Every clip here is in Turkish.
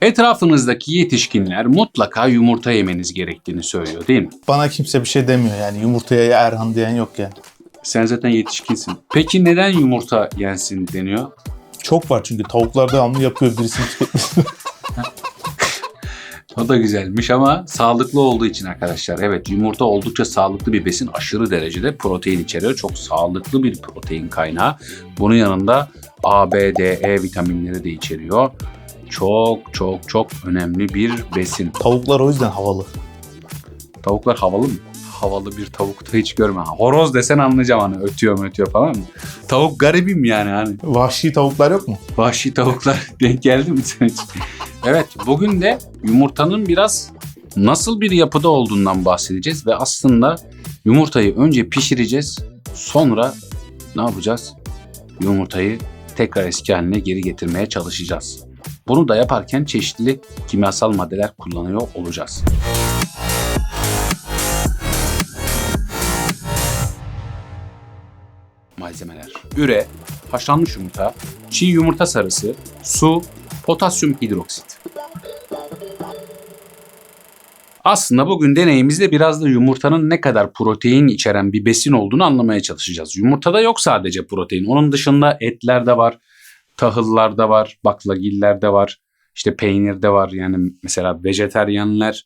Etrafınızdaki yetişkinler mutlaka yumurta yemeniz gerektiğini söylüyor değil mi? Bana kimse bir şey demiyor yani yumurtaya ya Erhan diyen yok yani. Sen zaten yetişkinsin. Peki neden yumurta yensin deniyor? Çok var çünkü tavuklar devamlı yapıyor birisini tüketmesi. O da güzelmiş ama sağlıklı olduğu için arkadaşlar. Evet yumurta oldukça sağlıklı bir besin. Aşırı derecede protein içeriyor. Çok sağlıklı bir protein kaynağı. Bunun yanında A, B, D, E vitaminleri de içeriyor. Çok çok çok önemli bir besin. Tavuklar o yüzden havalı. Tavuklar havalı mı? Havalı bir tavuk da hiç görme. Horoz desen anlayacağım hani ötüyor ötüyor falan mı? Tavuk garibim yani hani. Vahşi tavuklar yok mu? Vahşi tavuklar denk geldi mi sen hiç? Evet bugün de yumurtanın biraz nasıl bir yapıda olduğundan bahsedeceğiz ve aslında yumurtayı önce pişireceğiz sonra ne yapacağız? Yumurtayı tekrar eski haline geri getirmeye çalışacağız. Bunu da yaparken çeşitli kimyasal maddeler kullanıyor olacağız. Malzemeler. Üre, haşlanmış yumurta, çiğ yumurta sarısı, su, potasyum hidroksit. Aslında bugün deneyimizde biraz da yumurtanın ne kadar protein içeren bir besin olduğunu anlamaya çalışacağız. Yumurtada yok sadece protein. Onun dışında etler de var, tahıllar da var, baklagiller de var, işte peynir de var. Yani mesela vejeteryanlar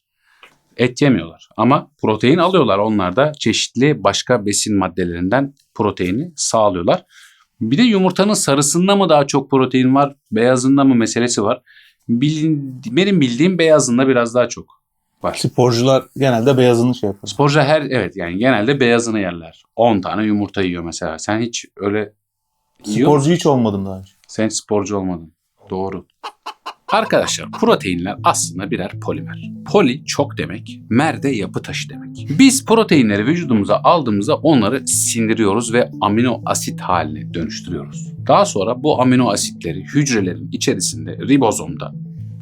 et yemiyorlar ama protein alıyorlar. Onlar da çeşitli başka besin maddelerinden proteini sağlıyorlar. Bir de yumurtanın sarısında mı daha çok protein var, beyazında mı meselesi var. Bilin, benim bildiğim beyazında biraz daha çok var. Sporcular genelde beyazını şey yapar. Sporcu her evet yani genelde beyazını yerler. 10 tane yumurta yiyor mesela. Sen hiç öyle? Sporcu hiç olmadım daha önce. Sen sporcu olmadın. Doğru. Arkadaşlar proteinler aslında birer polimer. Poli çok demek, mer de yapı taşı demek. Biz proteinleri vücudumuza aldığımızda onları sindiriyoruz ve amino asit haline dönüştürüyoruz. Daha sonra bu amino asitleri hücrelerin içerisinde ribozomda,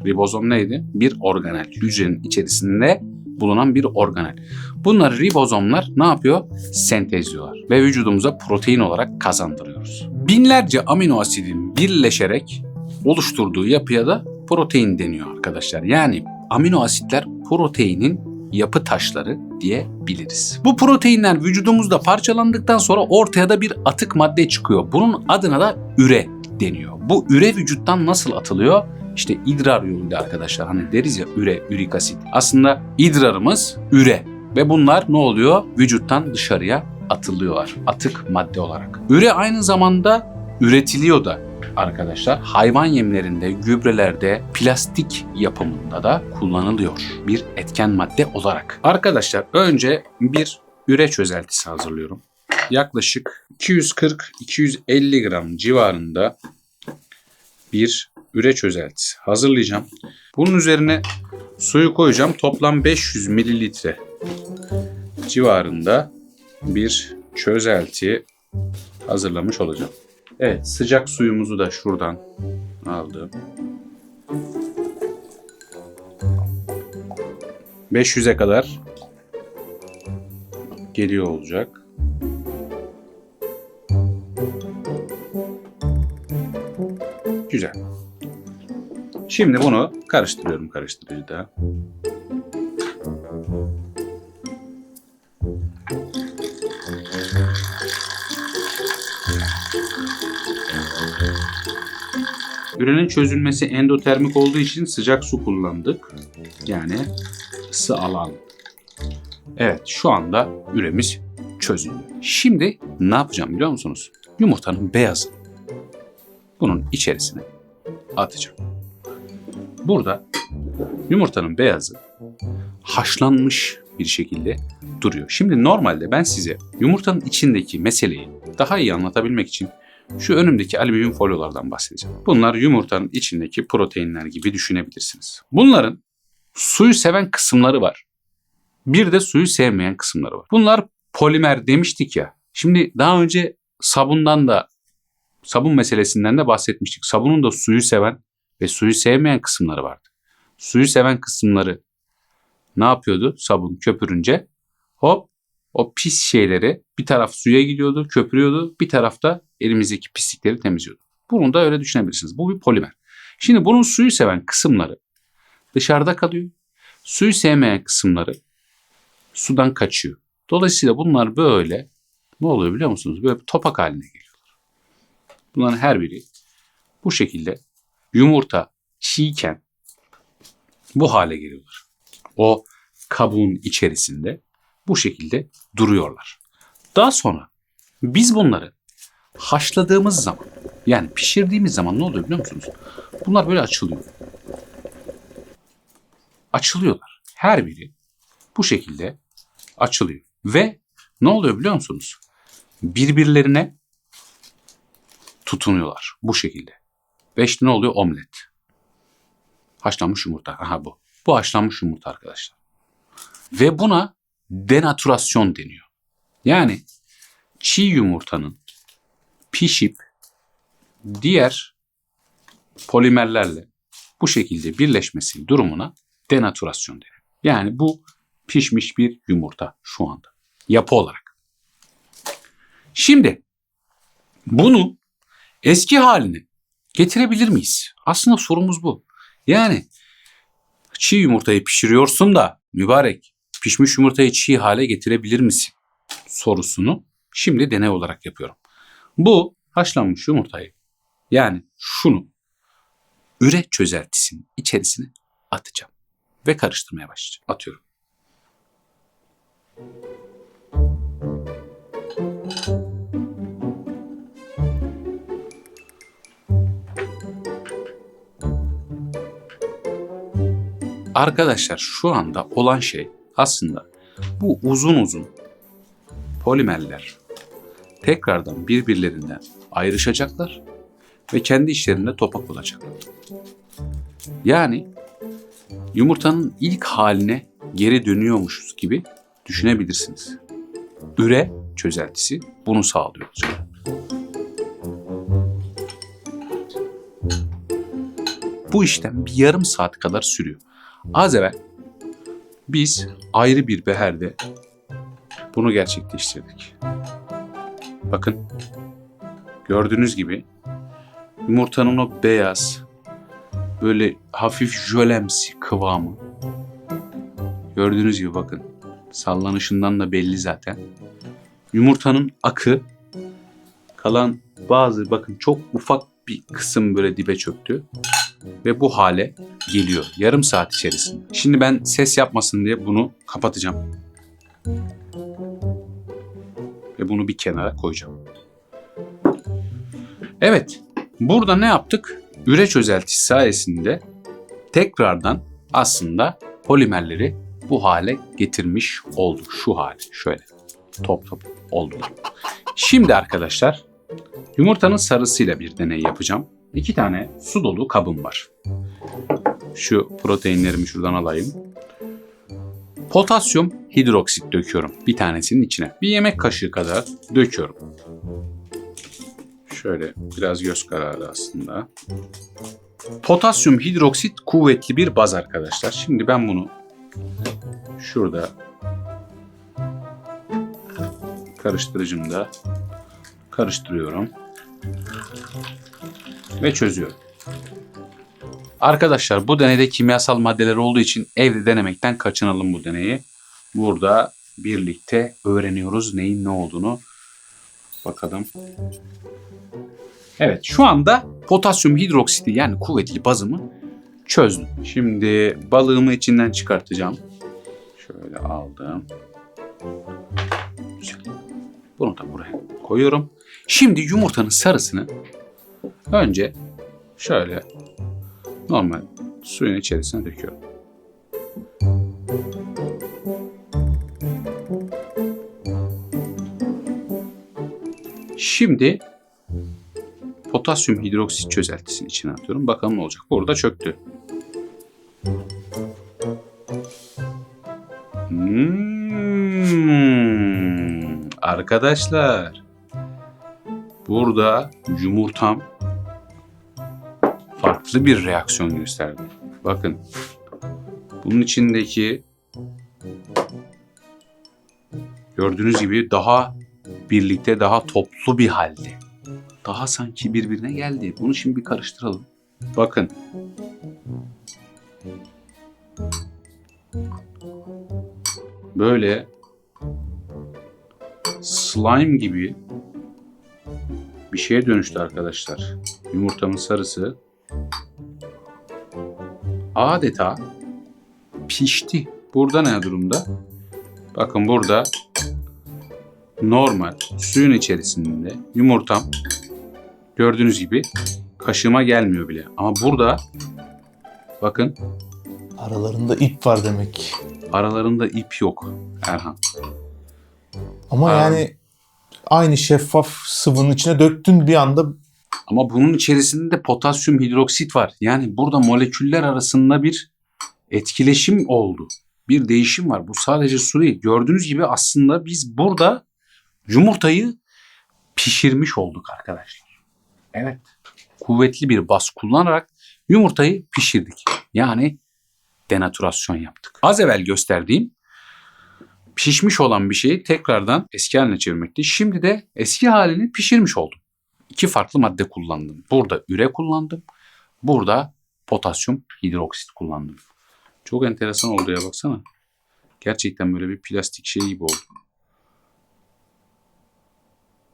ribozom neydi? Bir organel. Hücrenin içerisinde bulunan bir organel. Bunları ribozomlar ne yapıyor? Sentezliyorlar ve vücudumuza protein olarak kazandırıyoruz. Binlerce amino asidin birleşerek oluşturduğu yapıya da protein deniyor arkadaşlar. Yani amino asitler proteinin yapı taşları diyebiliriz. Bu proteinler vücudumuzda parçalandıktan sonra ortaya da bir atık madde çıkıyor. Bunun adına da üre deniyor. Bu üre vücuttan nasıl atılıyor? İşte idrar yoluyla arkadaşlar hani deriz ya üre, ürik asit. Aslında idrarımız üre ve bunlar ne oluyor? Vücuttan dışarıya atılıyorlar atık madde olarak. Üre aynı zamanda üretiliyor da arkadaşlar hayvan yemlerinde, gübrelerde, plastik yapımında da kullanılıyor bir etken madde olarak. Arkadaşlar önce bir üre çözeltisi hazırlıyorum. Yaklaşık 240-250 gram civarında bir üre çözeltisi hazırlayacağım. Bunun üzerine suyu koyacağım. Toplam 500 mililitre civarında bir çözelti hazırlamış olacağım. Evet sıcak suyumuzu da şuradan aldım. 500'e kadar geliyor olacak. Güzel. Şimdi bunu karıştırıyorum karıştırıcıda. Ürenin çözülmesi endotermik olduğu için sıcak su kullandık. Yani ısı alan. Evet şu anda üremiz çözüldü. Şimdi ne yapacağım biliyor musunuz? Yumurtanın beyazı. Bunun içerisine atacağım. Burada yumurtanın beyazı haşlanmış bir şekilde duruyor. Şimdi normalde ben size yumurtanın içindeki meseleyi daha iyi anlatabilmek için şu önümdeki alüminyum folyolardan bahsedeceğim. Bunlar yumurtanın içindeki proteinler gibi düşünebilirsiniz. Bunların suyu seven kısımları var. Bir de suyu sevmeyen kısımları var. Bunlar polimer demiştik ya. Şimdi daha önce sabundan da sabun meselesinden de bahsetmiştik. Sabunun da suyu seven ve suyu sevmeyen kısımları vardı. Suyu seven kısımları ne yapıyordu sabun köpürünce? Hop o pis şeyleri bir taraf suya gidiyordu, köpürüyordu. Bir tarafta elimizdeki pislikleri temizliyordu. Bunu da öyle düşünebilirsiniz. Bu bir polimer. Şimdi bunun suyu seven kısımları dışarıda kalıyor. Suyu sevmeyen kısımları sudan kaçıyor. Dolayısıyla bunlar böyle ne oluyor biliyor musunuz? Böyle topak haline geliyorlar. Bunların her biri bu şekilde yumurta çiğken bu hale geliyorlar. O kabuğun içerisinde bu şekilde duruyorlar. Daha sonra biz bunları haşladığımız zaman yani pişirdiğimiz zaman ne oluyor biliyor musunuz? Bunlar böyle açılıyor. Açılıyorlar. Her biri bu şekilde açılıyor. Ve ne oluyor biliyor musunuz? Birbirlerine tutunuyorlar bu şekilde. Ve işte ne oluyor? Omlet. Haşlanmış yumurta. Aha bu. Bu haşlanmış yumurta arkadaşlar. Ve buna denaturasyon deniyor. Yani çiğ yumurtanın pişip diğer polimerlerle bu şekilde birleşmesi durumuna denaturasyon deniyor. Yani bu pişmiş bir yumurta şu anda. Yapı olarak. Şimdi bunu eski haline getirebilir miyiz? Aslında sorumuz bu. Yani çiğ yumurtayı pişiriyorsun da mübarek pişmiş yumurtayı çiğ hale getirebilir misin? Sorusunu şimdi deney olarak yapıyorum. Bu haşlanmış yumurtayı yani şunu üre çözeltisinin içerisine atacağım ve karıştırmaya başlayacağım. Atıyorum. Arkadaşlar şu anda olan şey aslında bu uzun uzun polimerler tekrardan birbirlerinden ayrışacaklar ve kendi işlerinde topak olacaklar. Yani yumurtanın ilk haline geri dönüyormuşuz gibi düşünebilirsiniz. Üre çözeltisi bunu sağlıyor. Bu işlem bir yarım saat kadar sürüyor. Az evvel biz ayrı bir beherde bunu gerçekleştirdik. Bakın gördüğünüz gibi yumurtanın o beyaz böyle hafif jölemsi kıvamı gördüğünüz gibi bakın sallanışından da belli zaten. Yumurtanın akı kalan bazı bakın çok ufak bir kısım böyle dibe çöktü ve bu hale geliyor yarım saat içerisinde. Şimdi ben ses yapmasın diye bunu kapatacağım. Ve bunu bir kenara koyacağım. Evet, burada ne yaptık? Üre çözeltisi sayesinde tekrardan aslında polimerleri bu hale getirmiş olduk. Şu hale şöyle top top oldular. Şimdi arkadaşlar yumurtanın sarısıyla bir deney yapacağım. İki tane su dolu kabım var. Şu proteinlerimi şuradan alayım. Potasyum hidroksit döküyorum bir tanesinin içine. Bir yemek kaşığı kadar döküyorum. Şöyle biraz göz kararı aslında. Potasyum hidroksit kuvvetli bir baz arkadaşlar. Şimdi ben bunu şurada karıştırıcımda karıştırıyorum ve çözüyorum. Arkadaşlar bu deneyde kimyasal maddeler olduğu için evde denemekten kaçınalım bu deneyi. Burada birlikte öğreniyoruz neyin ne olduğunu. Bakalım. Evet şu anda potasyum hidroksiti yani kuvvetli bazımı çözdüm. Şimdi balığımı içinden çıkartacağım. Şöyle aldım. Bunu da buraya koyuyorum. Şimdi yumurtanın sarısını önce şöyle normal suyun içerisine döküyorum. Şimdi potasyum hidroksit çözeltisini içine atıyorum. Bakalım ne olacak. Burada çöktü. Hmm, arkadaşlar burada yumurtam farklı bir reaksiyon gösterdi. Bakın bunun içindeki gördüğünüz gibi daha birlikte daha toplu bir halde. Daha sanki birbirine geldi. Bunu şimdi bir karıştıralım. Bakın. böyle slime gibi bir şeye dönüştü arkadaşlar. Yumurtamın sarısı adeta pişti. Burada ne durumda? Bakın burada normal suyun içerisinde yumurtam gördüğünüz gibi kaşıma gelmiyor bile. Ama burada bakın Aralarında ip var demek. aralarında ip yok Erhan. Ama Aa. yani aynı şeffaf sıvının içine döktün bir anda Ama bunun içerisinde de potasyum hidroksit var. Yani burada moleküller arasında bir etkileşim oldu. Bir değişim var. Bu sadece su değil. Gördüğünüz gibi aslında biz burada yumurtayı pişirmiş olduk arkadaşlar. Evet. Kuvvetli bir bas kullanarak yumurtayı pişirdik. Yani denatürasyon yaptık. Az evvel gösterdiğim pişmiş olan bir şeyi tekrardan eski haline çevirmekti. Şimdi de eski halini pişirmiş oldum iki farklı madde kullandım. Burada üre kullandım. Burada potasyum hidroksit kullandım. Çok enteresan oldu ya baksana. Gerçekten böyle bir plastik şey gibi oldu.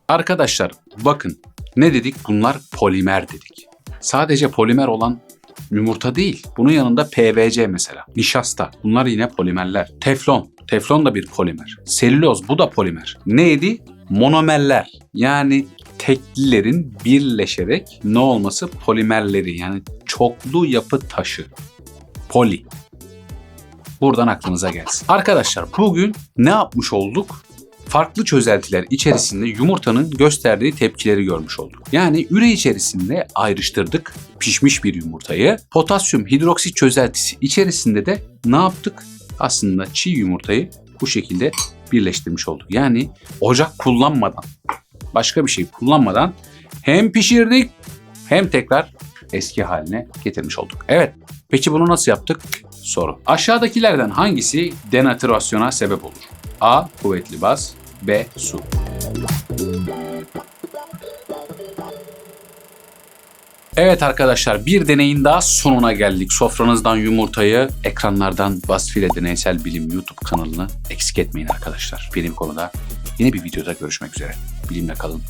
Arkadaşlar bakın ne dedik? Bunlar polimer dedik. Sadece polimer olan yumurta değil. Bunun yanında PVC mesela. Nişasta. Bunlar yine polimerler. Teflon. Teflon da bir polimer. Selüloz bu da polimer. Neydi? Monomerler. Yani teklilerin birleşerek ne olması polimerleri yani çoklu yapı taşı. Poli. Buradan aklınıza gelsin. Arkadaşlar bugün ne yapmış olduk? Farklı çözeltiler içerisinde yumurtanın gösterdiği tepkileri görmüş olduk. Yani üre içerisinde ayrıştırdık pişmiş bir yumurtayı. Potasyum hidroksit çözeltisi içerisinde de ne yaptık? Aslında çiğ yumurtayı bu şekilde birleştirmiş olduk. Yani ocak kullanmadan başka bir şey kullanmadan hem pişirdik hem tekrar eski haline getirmiş olduk. Evet. Peki bunu nasıl yaptık? Soru. Aşağıdakilerden hangisi denatürasyona sebep olur? A. Kuvvetli baz. B. Su. Evet arkadaşlar bir deneyin daha sonuna geldik. Sofranızdan yumurtayı, ekranlardan Vasfile Deneysel Bilim YouTube kanalını eksik etmeyin arkadaşlar. Benim konuda yeni bir videoda görüşmek üzere. Bilimle kalın,